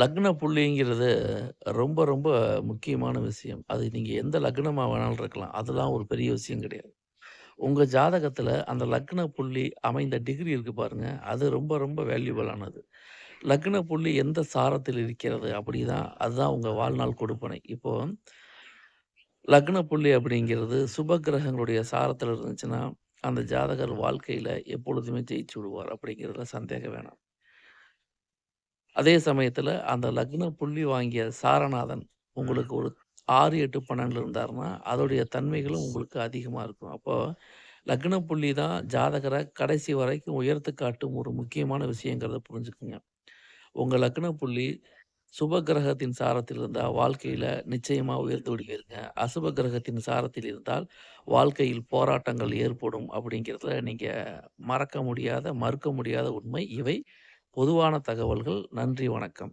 லக்ன புள்ளிங்கிறது ரொம்ப, ரொம்ப முக்கியமான விஷயம். அது நீங்கள் எந்த லக்னமாக வேணாலும் இருக்கலாம். அதெல்லாம் ஒரு பெரிய விஷயம் கிடையாது. உங்கள் ஜாதகத்தில் அந்த லக்ன புள்ளி அமைந்த டிகிரி இருக்குது பாருங்கள் அது ரொம்ப, ரொம்ப வேல்யூபிளானது. லக்ன புள்ளி எந்த சாரத்தில் இருக்கிறது அப்படி தான் அதுதான் உங்கள் வாழ்நாள் கொடுப்பனை. இப்போ லக்ன புள்ளி அப்படிங்கிறது சுப கிரகங்களுடைய சாரத்தில் இருந்துச்சுன்னா, அந்த ஜாதகர் வாழ்க்கையில் எப்பொழுதுமே ஜெயிச்சு விடுவார் அப்படிங்கிறதுல சந்தேகம் வேணாம். அதே சமயத்தில அந்த லக்ன புள்ளி வாங்கிய சாரநாதன் உங்களுக்கு ஒரு 6, 8, 12 இருந்தாருன்னா, அதோடைய தன்மைகளும் உங்களுக்கு அதிகமா இருக்கும். அப்போ லக்ன புள்ளி தான் ஜாதகர கடைசி வரைக்கும் உயர்த்தி காட்டும் ஒரு முக்கியமான விஷயங்கிறத புரிஞ்சுக்குங்க. உங்க லக்ன புள்ளி சுப கிரகத்தின் சாரத்தில் இருந்தா வாழ்க்கையில நிச்சயமா உயர்ந்து விடுவீருங்க. அசுப கிரகத்தின் சாரத்தில் இருந்தால் வாழ்க்கையில் போராட்டங்கள் ஏற்படும் அப்படிங்கிறதுல நீங்க மறக்க முடியாத, மறுக்க முடியாத உண்மை. இவை பொதுவான தகவல்கள். நன்றி, வணக்கம்.